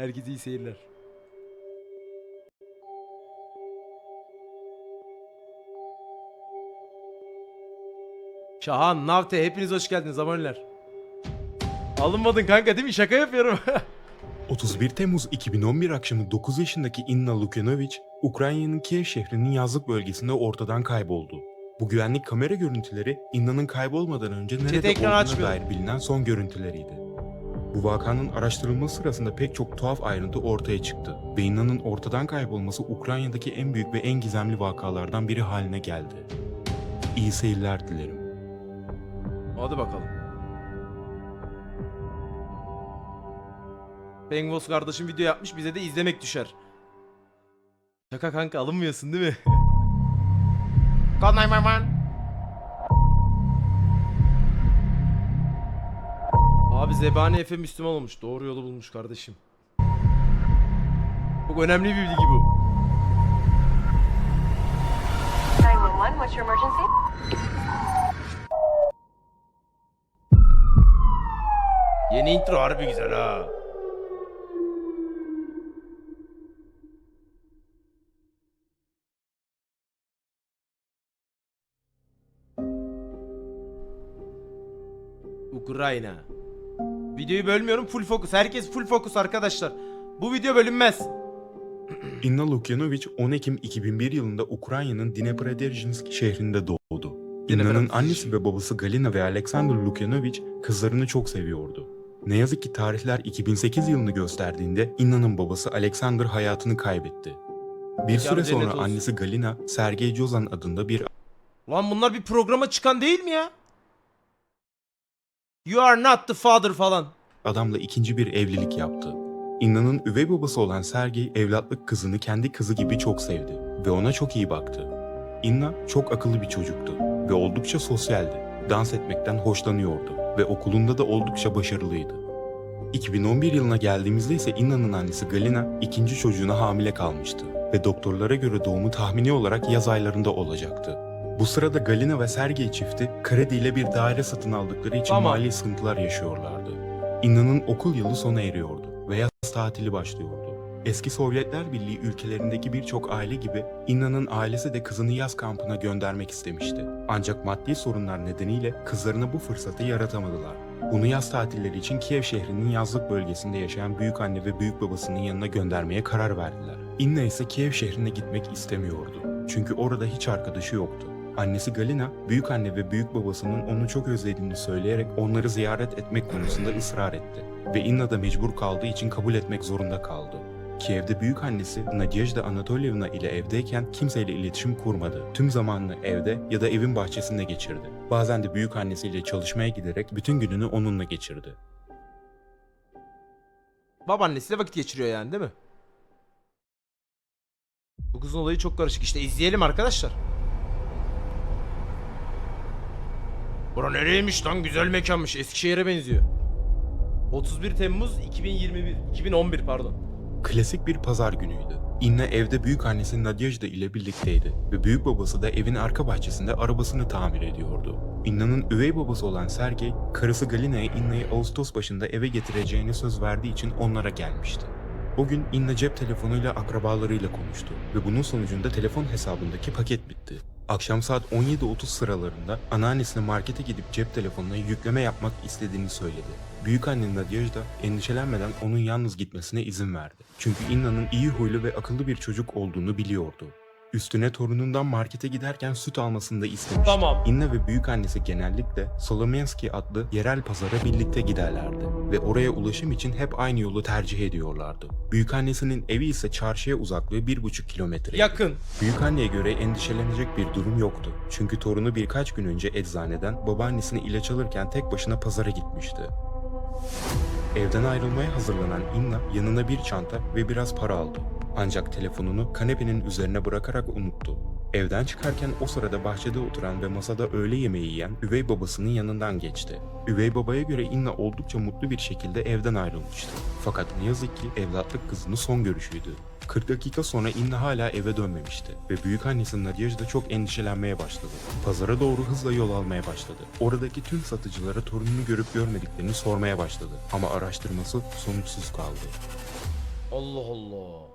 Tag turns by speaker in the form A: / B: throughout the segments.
A: Herkese iyi seyirler. Şahan, Navte hepiniz hoş geldiniz aboneleler. Alınmadın kanka değil mi? Şaka yapıyorum.
B: 31 Temmuz 2011 akşamı 9 yaşındaki Inna Lukyanovich, Ukrayna'nın Kiev şehrinin yazlık bölgesinde ortadan kayboldu. Bu güvenlik kamera görüntüleri Inna'nın kaybolmadan önce nerede
A: ekranı
B: olduğuna
A: açmıyorum.
B: dair bilinen son görüntüleriydi. Bu vakanın araştırılması sırasında pek çok tuhaf ayrıntı ortaya çıktı ve Inna'nın ortadan kaybolması Ukrayna'daki en büyük ve en gizemli vakalardan biri haline geldi. İyi seyirler dilerim.
A: Hadi bakalım. Bengvos kardeşim video yapmış bize de izlemek düşer. Şaka kanka alınmıyorsun değil mi? 911. Abi Zebani Efe Müslüman olmuş. Doğru yolu bulmuş kardeşim. Çok önemli bir bilgi bu.
C: 911, what's your emergency?
A: Yeni intro harbi güzel ha. Ukrayna. Videoyu bölmüyorum full fokus. Herkes full fokus arkadaşlar. Bu video bölünmez.
B: Inna Lukyanovich 10 Ekim 2001 yılında Ukrayna'nın Dnepropetrovsk şehrinde doğdu. Inna'nın annesi ve babası Galina ve Alexander Lukyanovich kızlarını çok seviyordu. Ne yazık ki tarihler 2008 yılını gösterdiğinde Inna'nın babası Alexander hayatını kaybetti. Bir süre sonra annesi Galina, Sergey Jozan adında bir
A: Lan bunlar bir programa çıkan değil mi ya? You are not the father falan.
B: adamla ikinci bir evlilik yaptı. Inna'nın üvey babası olan Sergey evlatlık kızını kendi kızı gibi çok sevdi ve ona çok iyi baktı. Inna çok akıllı bir çocuktu ve oldukça sosyaldi. Dans etmekten hoşlanıyordu ve okulunda da oldukça başarılıydı. 2011 yılına geldiğimizde ise Inna'nın annesi Galina ikinci çocuğuna hamile kalmıştı ve doktorlara göre doğumu tahmini olarak yaz aylarında olacaktı. Bu sırada Galina ve Sergey çifti krediyle bir daire satın aldıkları için
A: Tamam.
B: mali sıkıntılar yaşıyorlardı. Inna'nın okul yılı sona eriyordu ve yaz tatili başlıyordu. Eski Sovyetler Birliği ülkelerindeki birçok aile gibi Inna'nın ailesi de kızını yaz kampına göndermek istemişti. Ancak maddi sorunlar nedeniyle kızlarına bu fırsatı yaratamadılar. Bunu yaz tatilleri için Kiev şehrinin yazlık bölgesinde yaşayan büyük anne ve büyük babasının yanına göndermeye karar verdiler. Inna ise Kiev şehrine gitmek istemiyordu. Çünkü orada hiç arkadaşı yoktu. Annesi Galina, büyük anne ve büyük babasının onu çok özlediğini söyleyerek onları ziyaret etmek konusunda ısrar etti. Ve Inna da mecbur kaldığı için kabul etmek zorunda kaldı. Kiev'de büyük annesi Nadezhda Anatolyevna ile evdeyken kimseyle iletişim kurmadı. Tüm zamanını evde ya da evin bahçesinde geçirdi. Bazen de büyük annesiyle çalışmaya giderek bütün gününü onunla geçirdi.
A: Babaannesiyle vakit geçiriyor yani değil mi? Bu kızın olayı çok karışık işte izleyelim arkadaşlar. Bura nereymiş lan güzel mekanmış Eskişehir'e benziyor. 31 Temmuz 2021 2011 pardon.
B: Klasik bir pazar günüydü. Inna evde büyük annesi Nadezhda ile birlikteydi ve büyük babası da evin arka bahçesinde arabasını tamir ediyordu. Inna'nın üvey babası olan Sergey, karısı Galina'ya Inna'yı Ağustos başında eve getireceğini söz verdiği için onlara gelmişti. O gün Inna cep telefonuyla akrabalarıyla konuştu ve bunun sonucunda telefon hesabındaki paket bitti. Akşam saat 17.30 sıralarında anneannesine markete gidip cep telefonuna yükleme yapmak istediğini söyledi. Büyük anne Nadezhda endişelenmeden onun yalnız gitmesine izin verdi. Çünkü Inna'nın iyi huylu ve akıllı bir çocuk olduğunu biliyordu. Üstüne torunundan markete giderken süt almasını da istemişti.
A: Tamam.
B: Inna ve büyük annesi genellikle Solomenski adlı yerel pazara birlikte giderlerdi ve oraya ulaşım için hep aynı yolu tercih ediyorlardı. Büyük annesinin evi ise çarşıya uzaklığı bir buçuk kilometre.
A: Yakın.
B: Büyük anneye göre endişelenecek bir durum yoktu. Çünkü torunu birkaç gün önce eczaneden babaannesine ilaç alırken tek başına pazara gitmişti. Evden ayrılmaya hazırlanan Inna yanına bir çanta ve biraz para aldı. Ancak telefonunu kanepenin üzerine bırakarak unuttu. Evden çıkarken o sırada bahçede oturan ve masada öğle yemeği yiyen üvey babasının yanından geçti. Üvey babaya göre Inna oldukça mutlu bir şekilde evden ayrılmıştı. Fakat ne yazık ki evlatlık kızının son görüşüydü. 40 dakika sonra Inna hala eve dönmemişti ve büyük annesi Nadezhda çok endişelenmeye başladı. Pazara doğru hızla yol almaya başladı. Oradaki tüm satıcılara torununu görüp görmediklerini sormaya başladı. Ama araştırması sonuçsuz kaldı.
A: Allah Allah.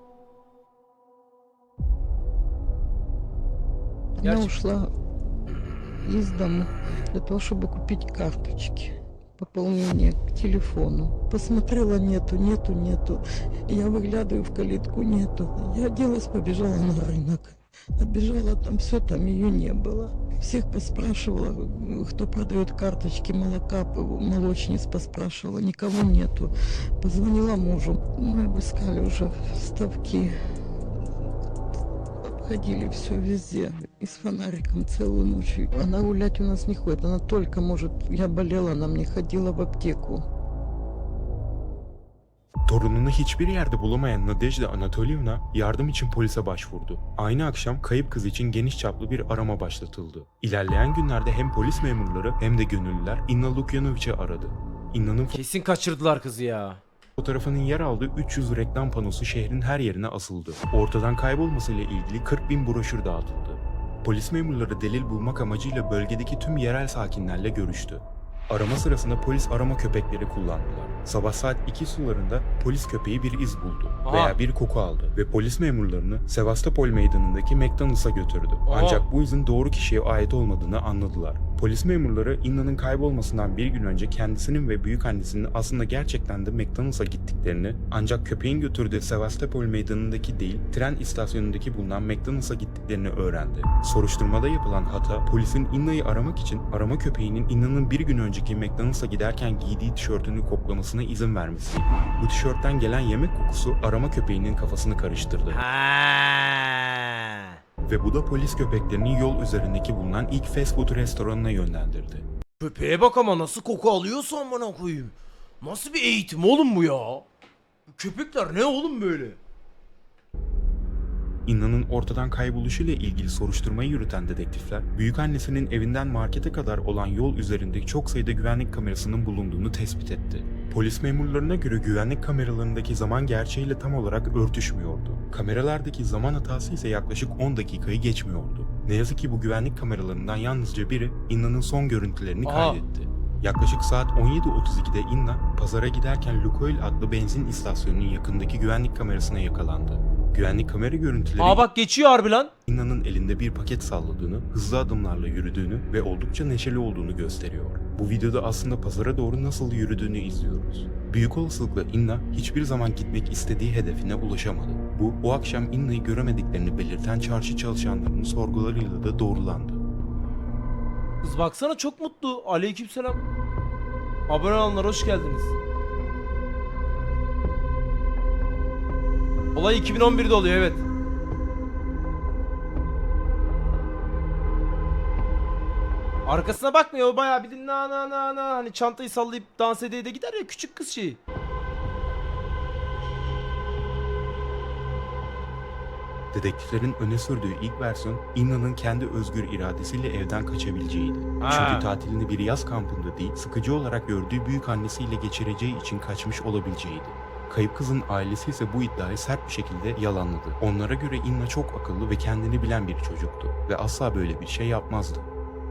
A: Gerçi-
D: ушла из дома для того, чтобы купить карточки. Пополнение к телефону. Посмотрела, нету, нету, нету. Я выглядываю в калитку, нету. Я оделась, побежала на рынок. Отбежала там все, там ее не было. Всех поспрашивала, кто продает карточки молока, молочниц поспрашивала, никого нету. Позвонила мужу, мы обыскали уже ставки, Ходили все везде. И с фонариком целую ночь. Она гулять у нас не ходит. Она только может... Я болела, она мне ходила в аптеку.
B: Torununu hiçbir yerde bulamayan Nadejda Anatolyevna yardım için polise başvurdu. Aynı akşam kayıp kız için geniş çaplı bir arama başlatıldı. İlerleyen günlerde hem polis memurları hem de gönüllüler Inna Lukyanovic'i aradı. Inna'nın
A: Kesin kaçırdılar kızı ya.
B: fotoğrafının yer aldığı 300 reklam panosu şehrin her yerine asıldı. Ortadan kaybolmasıyla ilgili 40 bin broşür dağıtıldı. Polis memurları delil bulmak amacıyla bölgedeki tüm yerel sakinlerle görüştü. Arama sırasında polis arama köpekleri kullandılar. Sabah saat 2 sularında polis köpeği bir iz buldu
A: Aha.
B: veya bir koku aldı ve polis memurlarını Sevastopol meydanındaki McDonald's'a götürdü.
A: Aha.
B: Ancak bu izin doğru kişiye ait olmadığını anladılar. Polis memurları Inna'nın kaybolmasından bir gün önce kendisinin ve büyük annesinin aslında gerçekten de McDonald's'a gittiklerini ancak köpeğin götürdüğü Sevastopol meydanındaki değil tren istasyonundaki bulunan McDonald's'a gittiklerini öğrendi. Soruşturmada yapılan hata polisin Inna'yı aramak için arama köpeğinin Inna'nın bir gün önceki McDonald's'a giderken giydiği tişörtünü koklamasına izin vermesiydi. Bu tişörtten gelen yemek kokusu arama köpeğinin kafasını karıştırdı.
A: Ha.
B: Ve bu da polis köpeklerini yol üzerindeki bulunan ilk fast food restoranına yönlendirdi.
A: Köpeğe bak ama nasıl koku alıyorsa amına koyayım. Nasıl bir eğitim oğlum bu ya? Köpekler ne oğlum böyle?
B: Inna'nın ortadan kayboluşuyla ilgili soruşturmayı yürüten dedektifler, büyükannesinin evinden markete kadar olan yol üzerinde çok sayıda güvenlik kamerasının bulunduğunu tespit etti. Polis memurlarına göre güvenlik kameralarındaki zaman gerçeğiyle tam olarak örtüşmüyordu. Kameralardaki zaman hatası ise yaklaşık 10 dakikayı geçmiyordu. Ne yazık ki bu güvenlik kameralarından yalnızca biri Inna'nın son görüntülerini
A: Aha.
B: kaydetti. Yaklaşık saat 17.32'de Inna, pazara giderken Lukoil adlı benzin istasyonunun yakındaki güvenlik kamerasına yakalandı. Güvenlik kamera görüntüleri
A: Aa bak geçiyor harbi lan.
B: Inna'nın elinde bir paket salladığını, hızlı adımlarla yürüdüğünü ve oldukça neşeli olduğunu gösteriyor. Bu videoda aslında pazara doğru nasıl yürüdüğünü izliyoruz. Büyük olasılıkla Inna hiçbir zaman gitmek istediği hedefine ulaşamadı. Bu, o akşam Inna'yı göremediklerini belirten çarşı çalışanlarının sorgularıyla da doğrulandı.
A: Kız baksana çok mutlu. Aleykümselam. Abone olanlar hoş geldiniz. Olay 2011'de oluyor evet. Arkasına bakmıyor o bayağı bildiğin na na na na hani çantayı sallayıp dans edeye de gider ya küçük kız şeyi.
B: Dedektiflerin öne sürdüğü ilk versiyon Inna'nın kendi özgür iradesiyle evden kaçabileceğiydi.
A: Ha.
B: Çünkü tatilini bir yaz kampında değil, sıkıcı olarak gördüğü büyük annesiyle geçireceği için kaçmış olabileceğiydi. Kayıp kızın ailesi ise bu iddiayı sert bir şekilde yalanladı. Onlara göre Inna çok akıllı ve kendini bilen bir çocuktu ve asla böyle bir şey yapmazdı.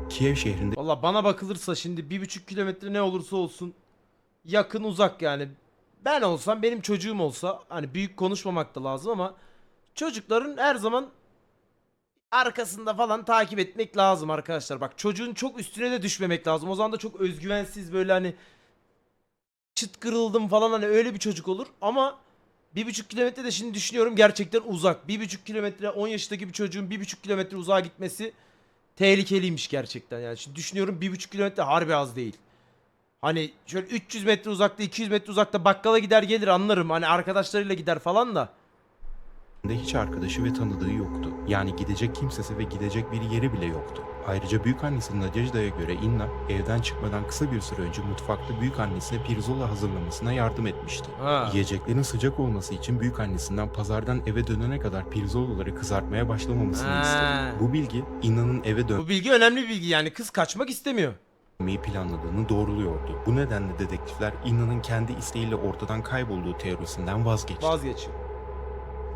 B: Kiev şehrinde
A: Valla bana bakılırsa şimdi bir buçuk kilometre ne olursa olsun yakın uzak yani. Ben olsam benim çocuğum olsa hani büyük konuşmamak da lazım ama çocukların her zaman arkasında falan takip etmek lazım arkadaşlar. Bak çocuğun çok üstüne de düşmemek lazım. O zaman da çok özgüvensiz böyle hani çıt kırıldım falan hani öyle bir çocuk olur ama bir buçuk kilometre de şimdi düşünüyorum gerçekten uzak. Bir buçuk kilometre 10 yaşındaki bir çocuğun bir buçuk kilometre uzağa gitmesi tehlikeliymiş gerçekten yani. Şimdi düşünüyorum bir buçuk kilometre harbi az değil. Hani şöyle 300 metre uzakta 200 metre uzakta bakkala gider gelir anlarım. Hani arkadaşlarıyla gider falan da.
B: Hiç arkadaşı ve tanıdığı yoktu. Yani gidecek kimsesi ve gidecek bir yeri bile yoktu. Ayrıca büyükannesi Nadejda'ya göre Inna evden çıkmadan kısa bir süre önce mutfakta büyükannesine pirzola hazırlamasına yardım etmişti.
A: Ha.
B: Yiyeceklerin sıcak olması için büyükannesinden pazardan eve dönene kadar pirzolaları kızartmaya başlamamasını
A: Ha.
B: istedi. Bu bilgi Inna'nın eve
A: Bu bilgi önemli bir bilgi yani kız kaçmak istemiyor.
B: planladığını doğruluyordu. Bu nedenle dedektifler Inna'nın kendi isteğiyle ortadan kaybolduğu teorisinden vazgeçti.
A: Vazgeçiyor.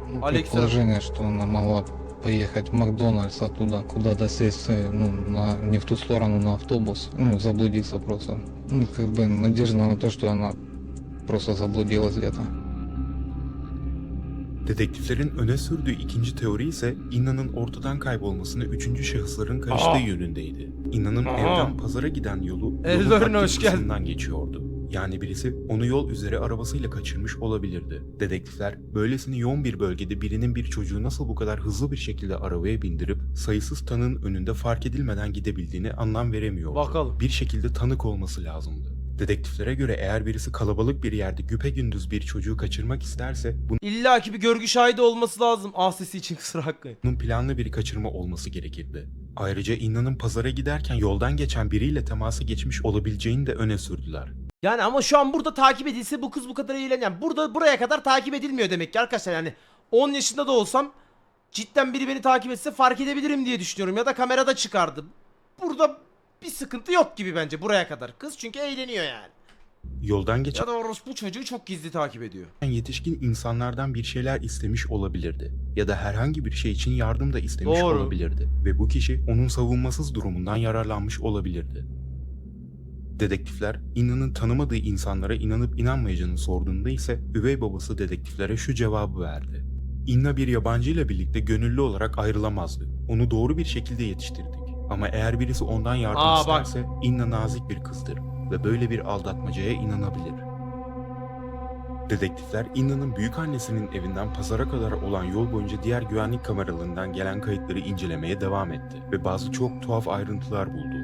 E: Ну,
A: Алекса.
E: предположение, что она могла поехать в Макдональдс оттуда куда-то сесть, э, ну, на, не в ту сторону на автобус, ну, заблудиться просто. Ну, как бы надежда на то, что она просто заблудилась где-то.
B: Dedektiflerin öne sürdüğü ikinci teori ise İnna'nın ortadan kaybolmasını üçüncü şahısların karıştığı
A: Aha.
B: yönündeydi. İnna'nın
A: Aha.
B: evden pazara giden yolu
A: Ellerine
B: yolun farklı
A: hoş geldin.
B: kısmından geçiyordu. Yani birisi onu yol üzeri arabasıyla kaçırmış olabilirdi. Dedektifler böylesine yoğun bir bölgede birinin bir çocuğu nasıl bu kadar hızlı bir şekilde arabaya bindirip sayısız tanığın önünde fark edilmeden gidebildiğini anlam veremiyordu.
A: Bakalım.
B: Bir şekilde tanık olması lazımdı. Dedektiflere göre eğer birisi kalabalık bir yerde güpegündüz bir çocuğu kaçırmak isterse
A: İlla ki bir görgü şahidi olması lazım. Ah sesi için kusura bakmayın.
B: bunun planlı bir kaçırma olması gerekirdi. Ayrıca İnna'nın pazara giderken yoldan geçen biriyle temasa geçmiş olabileceğini de öne sürdüler.
A: Yani ama şu an burada takip edilse bu kız bu kadar eğlen yani burada buraya kadar takip edilmiyor demek ki arkadaşlar yani 10 yaşında da olsam cidden biri beni takip etse fark edebilirim diye düşünüyorum ya da kamerada çıkardım. Burada bir sıkıntı yok gibi bence buraya kadar. Kız çünkü eğleniyor yani.
B: Yoldan geçen
A: Ya da orospu çocuğu çok gizli takip ediyor.
B: yetişkin insanlardan bir şeyler istemiş olabilirdi. Ya da herhangi bir şey için yardım da istemiş
A: Doğru.
B: olabilirdi. Ve bu kişi onun savunmasız durumundan yararlanmış olabilirdi. Dedektifler İnna'nın tanımadığı insanlara inanıp inanmayacağını sorduğunda ise üvey babası dedektiflere şu cevabı verdi. İnna bir yabancı ile birlikte gönüllü olarak ayrılamazdı. Onu doğru bir şekilde yetiştirdik. Ama eğer birisi ondan yardım
A: Aa, bak.
B: isterse İnna nazik bir kızdır ve böyle bir aldatmacaya inanabilir. Dedektifler İnna'nın büyük annesinin evinden pazara kadar olan yol boyunca diğer güvenlik kameralarından gelen kayıtları incelemeye devam etti ve bazı çok tuhaf ayrıntılar buldu.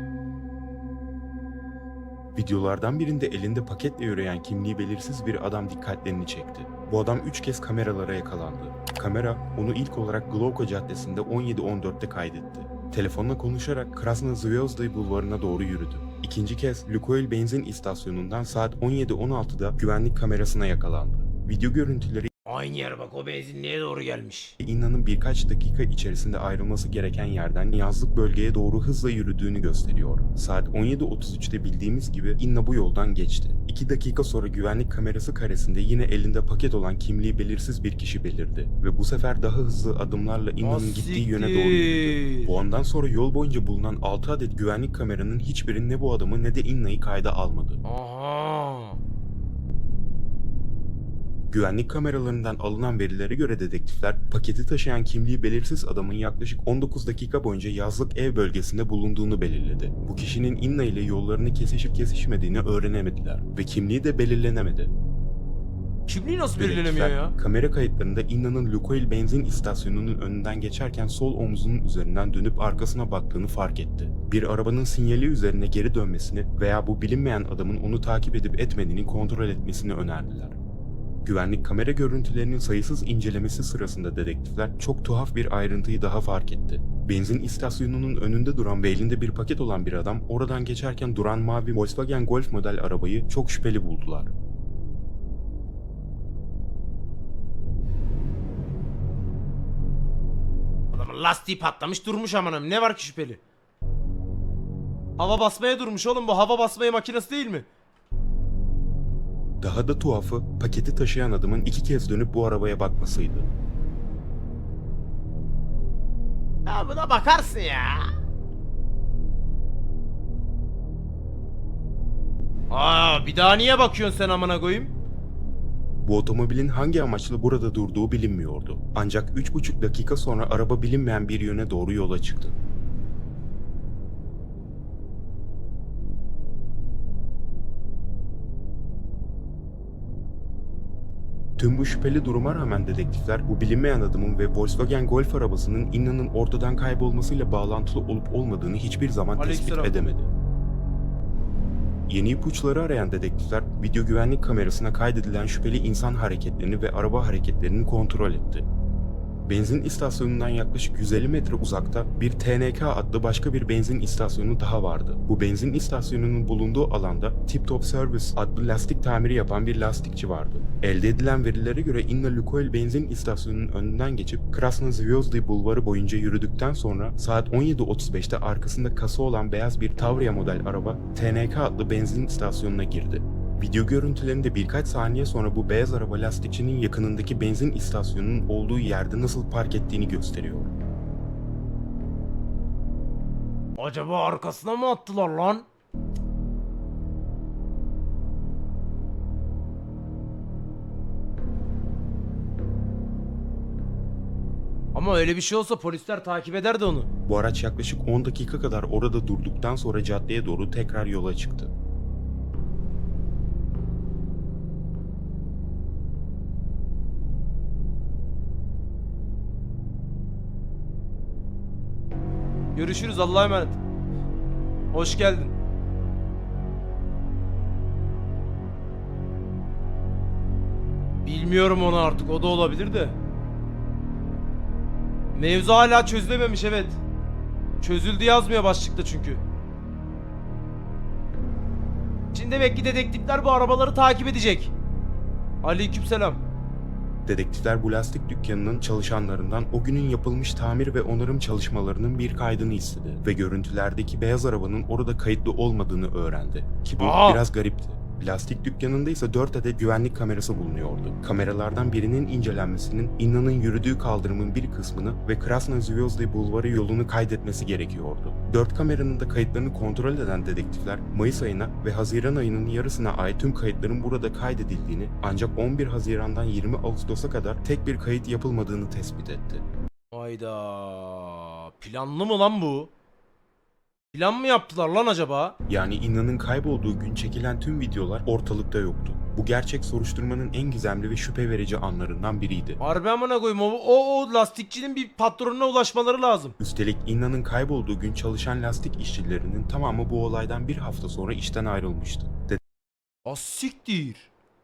B: Videolardan birinde elinde paketle yürüyen kimliği belirsiz bir adam dikkatlerini çekti. Bu adam 3 kez kameralara yakalandı. Kamera onu ilk olarak Glovka Caddesi'nde 17.14'te kaydetti. Telefonla konuşarak Krasnozvyezhda bulvarına doğru yürüdü. İkinci kez Lukoil benzin istasyonundan saat 17.16'da güvenlik kamerasına yakalandı. Video görüntüleri
A: Aynı yer bak o benzinliğe doğru gelmiş.
B: İnna'nın birkaç dakika içerisinde ayrılması gereken yerden yazlık bölgeye doğru hızla yürüdüğünü gösteriyor. Saat 17.33'te bildiğimiz gibi Inna bu yoldan geçti. 2 dakika sonra güvenlik kamerası karesinde yine elinde paket olan kimliği belirsiz bir kişi belirdi. Ve bu sefer daha hızlı adımlarla Inna'nın
A: Ah,
B: gittiği yöne doğru yürüdü. Bu andan sonra yol boyunca bulunan 6 adet güvenlik kameranın hiçbiri ne bu adamı ne de Inna'yı kayda almadı.
A: Aha.
B: Güvenlik kameralarından alınan verilere göre dedektifler paketi taşıyan kimliği belirsiz adamın yaklaşık 19 dakika boyunca yazlık ev bölgesinde bulunduğunu belirledi. Bu kişinin Inna ile yollarını kesişip kesişmediğini öğrenemediler ve kimliği de belirlenemedi.
A: Kimliği nasıl belirlenemiyor ya?
B: Kamera kayıtlarında Inna'nın Lukoil benzin istasyonunun önünden geçerken sol omzunun üzerinden dönüp arkasına baktığını fark etti. Bir arabanın sinyali üzerine geri dönmesini veya bu bilinmeyen adamın onu takip edip etmediğini kontrol etmesini önerdiler. Güvenlik kamera görüntülerinin sayısız incelemesi sırasında dedektifler çok tuhaf bir ayrıntıyı daha fark etti. Benzin istasyonunun önünde duran ve elinde bir paket olan bir adam oradan geçerken duran mavi Volkswagen Golf model arabayı çok şüpheli buldular.
A: Adamın lastiği patlamış durmuş amanım. Ne var ki şüpheli? Hava basmaya durmuş oğlum bu hava basmaya makinesi değil mi?
B: Daha da tuhafı paketi taşıyan adamın iki kez dönüp bu arabaya bakmasıydı.
A: Ya buna bakarsın ya. Aa bir daha niye bakıyorsun sen amına koyayım?
B: Bu otomobilin hangi amaçla burada durduğu bilinmiyordu. Ancak 3,5 dakika sonra araba bilinmeyen bir yöne doğru yola çıktı. Tüm bu şüpheli duruma rağmen dedektifler bu bilinmeyen adamın ve Volkswagen Golf arabasının Inna'nın ortadan kaybolmasıyla bağlantılı olup olmadığını hiçbir zaman tespit
A: Aleykümselam.
B: edemedi. Yeni ipuçları arayan dedektifler video güvenlik kamerasına kaydedilen şüpheli insan hareketlerini ve araba hareketlerini kontrol etti. Benzin istasyonundan yaklaşık 150 metre uzakta bir TNK adlı başka bir benzin istasyonu daha vardı. Bu benzin istasyonunun bulunduğu alanda Tip Top Service adlı lastik tamiri yapan bir lastikçi vardı. Elde edilen verilere göre Inna Lukoil benzin istasyonunun önünden geçip Krasnozvyezhda bulvarı boyunca yürüdükten sonra saat 17.35'te arkasında kasa olan beyaz bir Tavria model araba TNK adlı benzin istasyonuna girdi. Video görüntülerinde birkaç saniye sonra bu beyaz araba lastikçinin yakınındaki benzin istasyonunun olduğu yerde nasıl park ettiğini gösteriyor.
A: Acaba arkasına mı attılar lan? Ama öyle bir şey olsa polisler takip ederdi onu.
B: Bu araç yaklaşık 10 dakika kadar orada durduktan sonra caddeye doğru tekrar yola çıktı.
A: Görüşürüz Allah'a emanet. Hoş geldin. Bilmiyorum onu artık o da olabilir de. Mevzu hala çözülememiş evet. Çözüldü yazmıyor başlıkta çünkü. Şimdi demek ki dedektifler bu arabaları takip edecek. Aleykümselam.
B: Dedektifler bu lastik dükkanının çalışanlarından o günün yapılmış tamir ve onarım çalışmalarının bir kaydını istedi ve görüntülerdeki beyaz arabanın orada kayıtlı olmadığını öğrendi. Ki bu
A: Aa!
B: biraz garipti. Lastik dükkanında ise 4 adet güvenlik kamerası bulunuyordu. Kameralardan birinin incelenmesinin İnna'nın yürüdüğü kaldırımın bir kısmını ve Krasnozvyozhdy Bulvarı yolunu kaydetmesi gerekiyordu. 4 kameranın da kayıtlarını kontrol eden dedektifler Mayıs ayına ve Haziran ayının yarısına ait tüm kayıtların burada kaydedildiğini ancak 11 Haziran'dan 20 Ağustos'a kadar tek bir kayıt yapılmadığını tespit etti.
A: Hayda. Planlı mı lan bu? Plan mı yaptılar lan acaba?
B: Yani İnna'nın kaybolduğu gün çekilen tüm videolar ortalıkta yoktu. Bu gerçek soruşturmanın en gizemli ve şüphe verici anlarından biriydi.
A: Harbi amına koyayım o, o, o lastikçinin bir patronuna ulaşmaları lazım.
B: Üstelik İnna'nın kaybolduğu gün çalışan lastik işçilerinin tamamı bu olaydan bir hafta sonra işten ayrılmıştı.
A: Az siktir.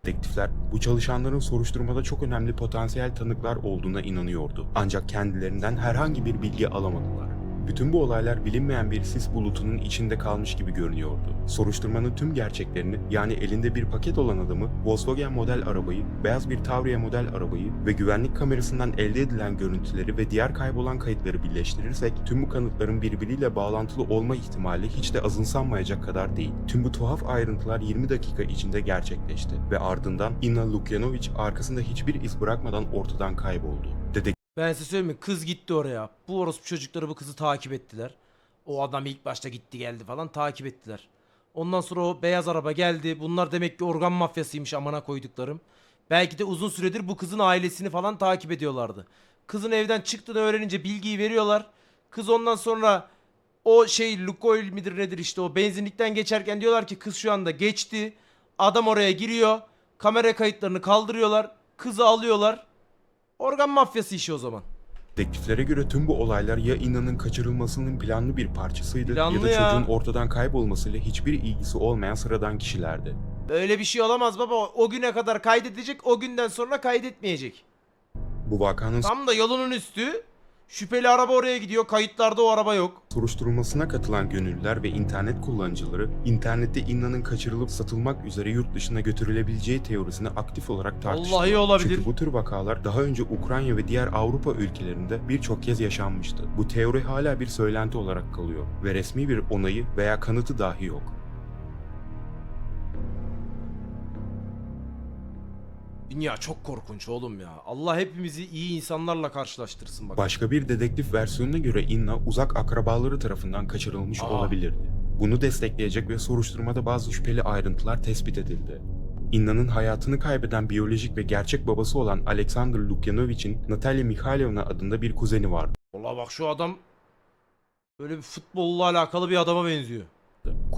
B: Dedektifler bu çalışanların soruşturmada çok önemli potansiyel tanıklar olduğuna inanıyordu. Ancak kendilerinden herhangi bir bilgi alamadılar. Bütün bu olaylar bilinmeyen bir sis bulutunun içinde kalmış gibi görünüyordu. Soruşturmanın tüm gerçeklerini yani elinde bir paket olan adamı, Volkswagen model arabayı, beyaz bir Tavriye model arabayı ve güvenlik kamerasından elde edilen görüntüleri ve diğer kaybolan kayıtları birleştirirsek tüm bu kanıtların birbiriyle bağlantılı olma ihtimali hiç de azımsanmayacak kadar değil. Tüm bu tuhaf ayrıntılar 20 dakika içinde gerçekleşti ve ardından Inna Lukjanovic arkasında hiçbir iz bırakmadan ortadan kayboldu. Dedektif
A: Ben size söyleyeyim mi? Kız gitti oraya. Bu orospu çocukları bu kızı takip ettiler. O adam ilk başta gitti geldi falan takip ettiler. Ondan sonra o beyaz araba geldi. Bunlar demek ki organ mafyasıymış amana koyduklarım. Belki de uzun süredir bu kızın ailesini falan takip ediyorlardı. Kızın evden çıktığını öğrenince bilgiyi veriyorlar. Kız ondan sonra o şey Lukoil midir nedir işte o benzinlikten geçerken diyorlar ki kız şu anda geçti. Adam oraya giriyor. Kamera kayıtlarını kaldırıyorlar. Kızı alıyorlar. Organ mafyası işi o zaman.
B: Dedektiflere göre tüm bu olaylar ya Inna'nın kaçırılmasının planlı bir parçasıydı
A: Planlı
B: ya da
A: ya.
B: çocuğun ortadan kaybolmasıyla hiçbir ilgisi olmayan sıradan kişilerdi.
A: Öyle bir şey olamaz baba. O güne kadar kaydedecek, o günden sonra kaydetmeyecek.
B: Bu vakanın
A: Tam da yolunun üstü. Şüpheli araba oraya gidiyor. Kayıtlarda o araba yok.
B: soruşturulmasına katılan gönüllüler ve internet kullanıcıları internette Inna'nın kaçırılıp satılmak üzere yurt dışına götürülebileceği teorisini aktif olarak tartıştılar.
A: Vallahi olabilir.
B: Çünkü bu tür vakalar daha önce Ukrayna ve diğer Avrupa ülkelerinde birçok kez yaşanmıştı. Bu teori hala bir söylenti olarak kalıyor ve resmi bir onayı veya kanıtı dahi yok.
A: Dünya çok korkunç oğlum ya. Allah hepimizi iyi insanlarla karşılaştırsın bak.
B: Başka bir dedektif versiyonuna göre Inna uzak akrabaları tarafından kaçırılmış
A: Aa.
B: olabilirdi. Bunu destekleyecek ve soruşturmada bazı şüpheli ayrıntılar tespit edildi. Inna'nın hayatını kaybeden biyolojik ve gerçek babası olan Alexander Lukyanovic'in Natalya Mikhailovna adında bir kuzeni vardı.
A: Vallahi bak şu adam böyle bir futbolla alakalı bir adama benziyor.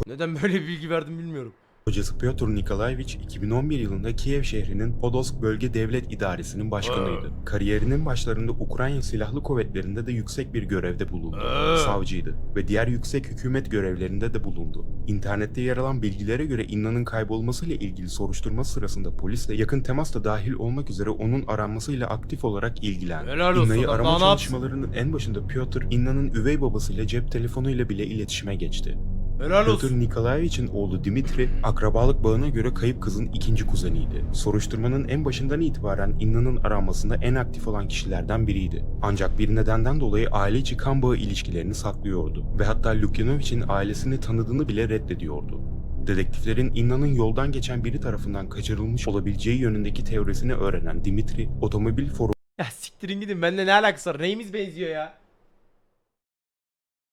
A: Neden böyle bir bilgi verdim bilmiyorum.
B: Kocası Pyotr Nikolaevich 2011 yılında Kiev şehrinin Podolsk Bölge Devlet İdaresi'nin başkanıydı. Kariyerinin başlarında Ukrayna Silahlı Kuvvetleri'nde de yüksek bir görevde bulundu. Savcıydı ve diğer yüksek hükümet görevlerinde de bulundu. İnternette yer alan bilgilere göre Inna'nın kaybolmasıyla ilgili soruşturma sırasında polisle yakın temas da dahil olmak üzere onun aranmasıyla aktif olarak ilgilendi. İnna'yı arama çalışmalarının en başında Pyotr, Inna'nın üvey babasıyla cep telefonuyla bile iletişime geçti.
A: Helal olsun.
B: Nikolaevich'in oğlu Dimitri, akrabalık bağına göre kayıp kızın ikinci kuzeniydi. Soruşturmanın en başından itibaren Inna'nın aranmasında en aktif olan kişilerden biriydi. Ancak bir nedenden dolayı aile içi kan bağı ilişkilerini saklıyordu ve hatta Lukyanovic'in ailesini tanıdığını bile reddediyordu. Dedektiflerin Inna'nın yoldan geçen biri tarafından kaçırılmış olabileceği yönündeki teorisini öğrenen Dimitri, otomobil forum
A: Ya siktirin gidin. Bende ne alakası var? Neyimiz benziyor ya?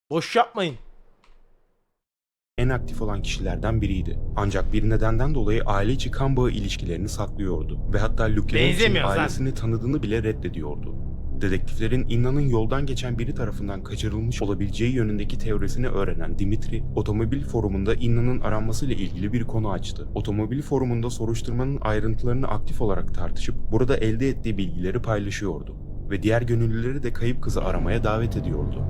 A: Boş yapmayın.
B: En aktif olan kişilerden biriydi. Ancak bir nedenden dolayı aile içi kan bağı ilişkilerini saklıyordu ve hatta
A: lan.
B: ailesini tanıdığını bile reddediyordu. Dedektiflerin Inna'nın yoldan geçen biri tarafından kaçırılmış olabileceği yönündeki teorisini öğrenen Dimitri, otomobil forumunda Inna'nın aranmasıyla ilgili bir konu açtı. Otomobil forumunda soruşturmanın ayrıntılarını aktif olarak tartışıp burada elde ettiği bilgileri paylaşıyordu ve diğer gönüllüleri de kayıp kızı aramaya davet ediyordu.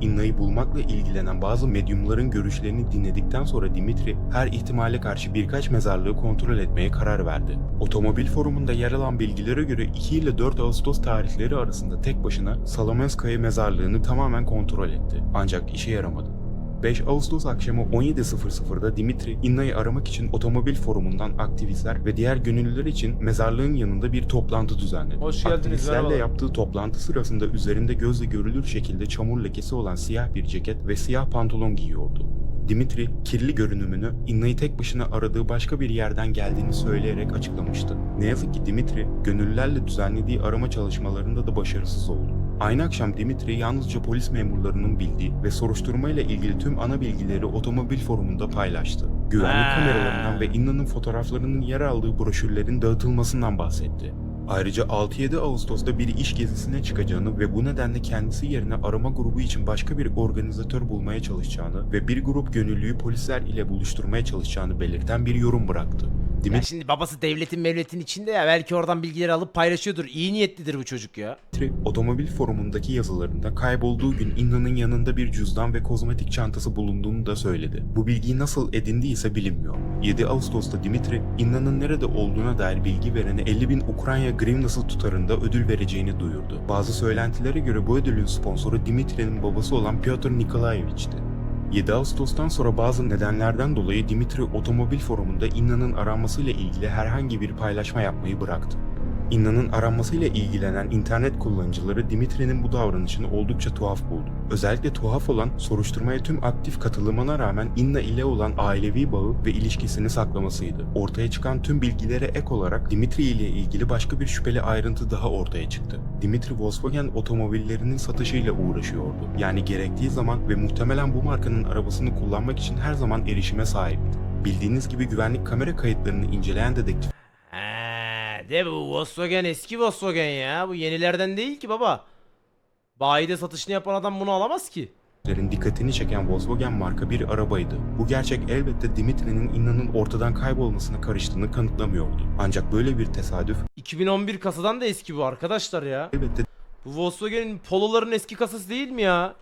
B: Inna'yı bulmakla ilgilenen bazı medyumların görüşlerini dinledikten sonra Dimitri her ihtimale karşı birkaç mezarlığı kontrol etmeye karar verdi. Otomobil forumunda yer alan bilgilere göre 2 ile 4 Ağustos tarihleri arasında tek başına Salamanskaya mezarlığını tamamen kontrol etti. Ancak işe yaramadı. 5 Ağustos akşamı 17.00'da Dimitri, Inna'yı aramak için otomobil forumundan aktivistler ve diğer gönüllüler için mezarlığın yanında bir toplantı düzenledi.
A: Hoş geldiniz,
B: Aktivistlerle yaptığı toplantı sırasında üzerinde gözle görülür şekilde çamur lekesi olan siyah bir ceket ve siyah pantolon giyiyordu. Dimitri, kirli görünümünü Inna'yı tek başına aradığı başka bir yerden geldiğini söyleyerek açıklamıştı. Ne yazık ki Dimitri, gönüllülerle düzenlediği arama çalışmalarında da başarısız oldu. Aynı akşam Dimitri yalnızca polis memurlarının bildiği ve soruşturmayla ilgili tüm ana bilgileri otomobil forumunda paylaştı. Güvenlik
A: Ha.
B: kameralarından ve Inna'nın fotoğraflarının yer aldığı broşürlerin dağıtılmasından bahsetti. Ayrıca 6-7 Ağustos'ta bir iş gezisine çıkacağını ve bu nedenle kendisi yerine arama grubu için başka bir organizatör bulmaya çalışacağını ve bir grup gönüllüyü polisler ile buluşturmaya çalışacağını belirten bir yorum bıraktı.
A: Ya
B: Dimitri
A: şimdi babası devletin mevletin içinde ya belki oradan bilgileri alıp paylaşıyordur. İyi niyetlidir bu çocuk ya.
B: otomobil forumundaki yazılarında kaybolduğu gün Inna'nın yanında bir cüzdan ve kozmetik çantası bulunduğunu da söyledi. Bu bilgiyi nasıl edindiyse bilinmiyor. 7 Ağustos'ta Dimitri, Inna'nın nerede olduğuna dair bilgi verene 50 bin Ukrayna grivnası tutarında ödül vereceğini duyurdu. Bazı söylentilere göre bu ödülün sponsoru Dimitri'nin babası olan Pyotr Nikolaevich'ti. 7 Ağustos'tan sonra bazı nedenlerden dolayı Dimitri otomobil forumunda Inna'nın aranmasıyla ilgili herhangi bir paylaşma yapmayı bıraktı. Inna'nın aranmasıyla ilgilenen internet kullanıcıları Dimitri'nin bu davranışını oldukça tuhaf buldu. Özellikle tuhaf olan soruşturmaya tüm aktif katılımına rağmen Inna ile olan ailevi bağı ve ilişkisini saklamasıydı. Ortaya çıkan tüm bilgilere ek olarak Dimitri ile ilgili başka bir şüpheli ayrıntı daha ortaya çıktı. Dimitri Volkswagen otomobillerinin satışıyla uğraşıyordu. Yani gerektiği zaman ve muhtemelen bu markanın arabasını kullanmak için her zaman erişime sahipti. Bildiğiniz gibi güvenlik kamera kayıtlarını inceleyen dedektif
A: de bu Volkswagen eski Volkswagen ya. Bu yenilerden değil ki baba. Bayide satışını yapan adam bunu alamaz ki.
B: Dikkatini çeken Volkswagen marka bir arabaydı. Bu gerçek elbette Dimitri'nin Inna'nın ortadan kaybolmasına karıştığını kanıtlamıyordu. Ancak böyle bir tesadüf
A: 2011 kasadan da eski bu arkadaşlar ya.
B: elbette
A: Bu Volkswagen'in poloların eski kasası değil mi ya?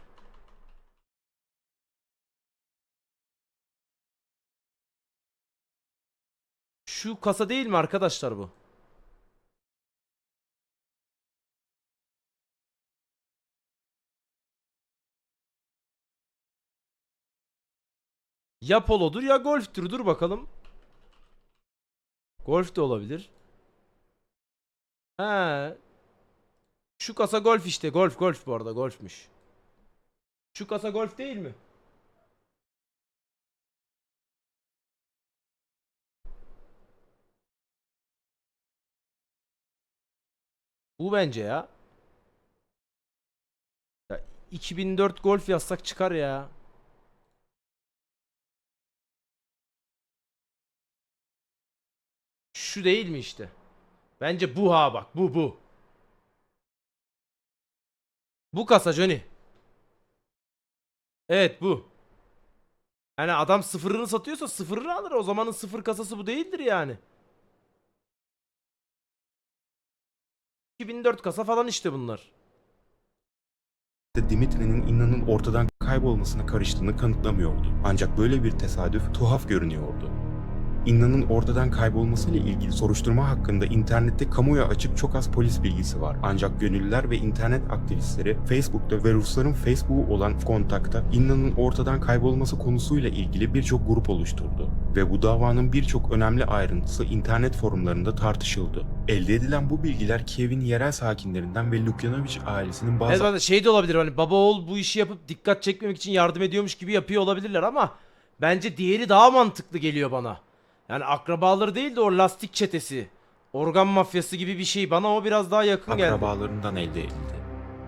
A: Şu kasa değil mi arkadaşlar bu? Ya polodur ya golftür. Dur bakalım. Golf de olabilir. He. Şu kasa golf işte. Golf golf bu arada golfmüş. Şu kasa golf değil mi? Bu bence ya. ya 2004 golf yazsak çıkar ya. Şu değil mi işte? Bence bu ha bak bu bu. Bu kasa Johnny. Evet bu. Yani adam sıfırını satıyorsa sıfırını alır. O zamanın sıfır kasası bu değildir yani. 2004 kasa falan işte bunlar.
B: Dimitri'nin Inna'nın ortadan kaybolmasına karıştığını kanıtlamıyordu. Ancak böyle bir tesadüf tuhaf görünüyordu. Inna'nın ortadan kaybolmasıyla ilgili soruşturma hakkında internette kamuya açık çok az polis bilgisi var. Ancak gönüllüler ve internet aktivistleri Facebook'ta ve Rusların Facebook'u olan Kontak'ta Inna'nın ortadan kaybolması konusuyla ilgili birçok grup oluşturdu. Ve bu davanın birçok önemli ayrıntısı internet forumlarında tartışıldı. Elde edilen bu bilgiler Kiev'in yerel sakinlerinden ve Lukyanovich ailesinin bazı
A: Evet zaten şey de olabilir hani baba oğul bu işi yapıp dikkat çekmemek için yardım ediyormuş gibi yapıyor olabilirler ama bence diğeri daha mantıklı geliyor bana. Yani akrabaları değil de o lastik çetesi. Organ mafyası gibi bir şey. Bana o biraz daha yakın geldi.
B: akrabalarından elde edildi.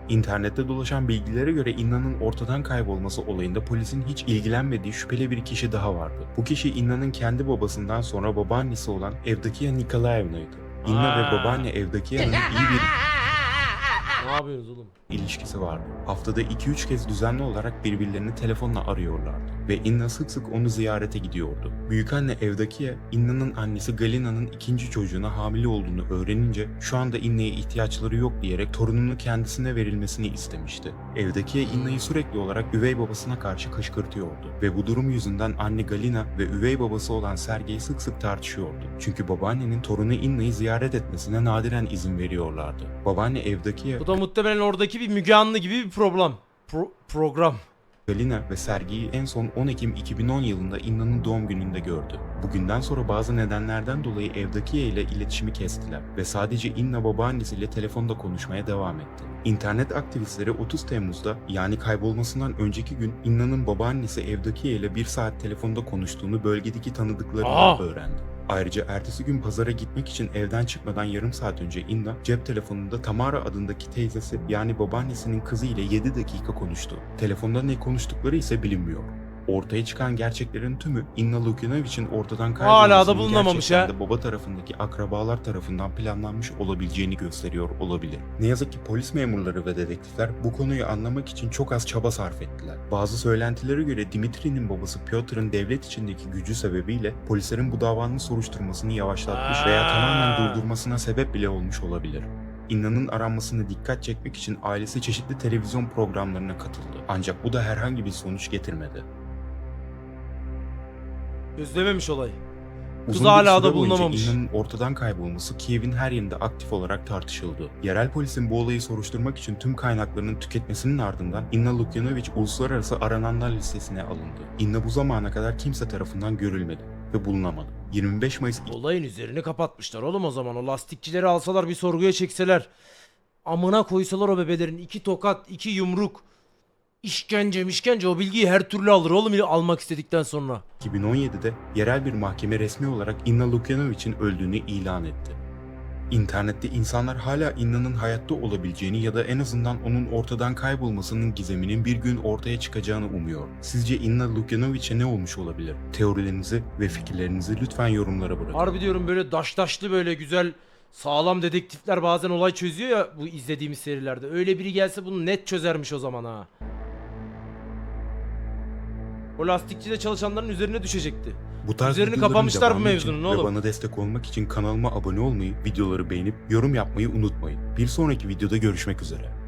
B: İnternette dolaşan bilgilere göre Inna'nın ortadan kaybolması olayında polisin hiç ilgilenmediği şüpheli bir kişi daha vardı. Bu kişi Inna'nın kendi babasından sonra babaannesi olan Evdokia Nikolaevna'ydı. Inna
A: Aa.
B: ve babaanne Evdokia'nın iyi bir
A: Ne yapıyorsunuz oğlum?
B: İlişkisi vardı. Haftada 2-3 kez düzenli olarak birbirlerini telefonla arıyorlardı ve Inna sık sık onu ziyarete gidiyordu. Büyükanne Evdakiye, Inna'nın annesi Galina'nın ikinci çocuğuna hamile olduğunu öğrenince şu anda Inna'ya ihtiyaçları yok diyerek torununu kendisine verilmesini istemişti. Evdakiye Inna'yı sürekli olarak üvey babasına karşı kışkırtıyordu ve bu durum yüzünden anne Galina ve üvey babası olan Sergey sık sık tartışıyordu. Çünkü babaannenin torunu Inna'yı ziyaret etmesine nadiren izin veriyorlardı. Babaanne Evdakiye
A: Bu da muhtemelen oradaki bir Müge Anlı gibi bir problem. Pro- program.
B: Galina ve Sergi'yi en son 10 Ekim 2010 yılında Inna'nın doğum gününde gördü. Bugünden sonra bazı nedenlerden dolayı Evdakiye ile iletişimi kestiler ve sadece Inna babaannesiyle telefonda konuşmaya devam etti. İnternet aktivistleri 30 Temmuz'da yani kaybolmasından önceki gün Inna'nın babaannesi Evdakiye ile bir saat telefonda konuştuğunu bölgedeki tanıdıklarından
A: Aa!
B: öğrendi. Ayrıca ertesi gün pazara gitmek için evden çıkmadan yarım saat önce Inna cep telefonunda Tamara adındaki teyzesi yani babaannesinin kızı ile 7 dakika konuştu. Telefonda ne konuştukları ise bilinmiyor. Ortaya çıkan gerçeklerin tümü Inna Lukinovic'in ortadan
A: Hala da bulunamamış
B: gerçekten de baba tarafındaki akrabalar tarafından planlanmış olabileceğini gösteriyor olabilir. Ne yazık ki polis memurları ve dedektifler bu konuyu anlamak için çok az çaba sarf ettiler. Bazı söylentilere göre Dimitri'nin babası Piotr'ın devlet içindeki gücü sebebiyle polislerin bu davanın soruşturmasını yavaşlatmış veya tamamen durdurmasına sebep bile olmuş olabilir. Inna'nın aranmasına dikkat çekmek için ailesi çeşitli televizyon programlarına katıldı. Ancak bu da herhangi bir sonuç getirmedi.
A: Çözülememiş olay. Kız
B: Uzun bir
A: hala
B: süre
A: da
B: boyunca
A: bulunamamış.
B: İnna'nın ortadan kaybolması Kiev'in her yerinde aktif olarak tartışıldı. Yerel polisin bu olayı soruşturmak için tüm kaynaklarının tüketmesinin ardından Inna Lukjanovic uluslararası arananlar listesine alındı. Inna bu zamana kadar kimse tarafından görülmedi ve bulunamadı. 25 Mayıs
A: Olayın üzerini kapatmışlar oğlum o zaman. O lastikçileri alsalar bir sorguya çekseler. Amına koysalar o bebelerin iki tokat, iki yumruk. İşkence mişkence o bilgiyi her türlü alır oğlum almak istedikten sonra.
B: 2017'de yerel bir mahkeme resmi olarak Inna Lukjanovic'in öldüğünü ilan etti. İnternette insanlar hala Inna'nın hayatta olabileceğini ya da en azından onun ortadan kaybolmasının gizeminin bir gün ortaya çıkacağını umuyor. Sizce Inna Lukjanovic'e ne olmuş olabilir? Teorilerinizi ve fikirlerinizi lütfen yorumlara bırakın.
A: Harbi diyorum böyle daş daşlı böyle güzel sağlam dedektifler bazen olay çözüyor ya bu izlediğimiz serilerde. Öyle biri gelse bunu net çözermiş o zaman ha. O lastikçide çalışanların üzerine düşecekti.
B: Bu tarz
A: Üzerini
B: videoların
A: kapamışlar bu
B: devamı için
A: mevzunun
B: Ve
A: oğlum.
B: bana destek olmak için kanalıma abone olmayı, videoları beğenip yorum yapmayı unutmayın. Bir sonraki videoda görüşmek üzere.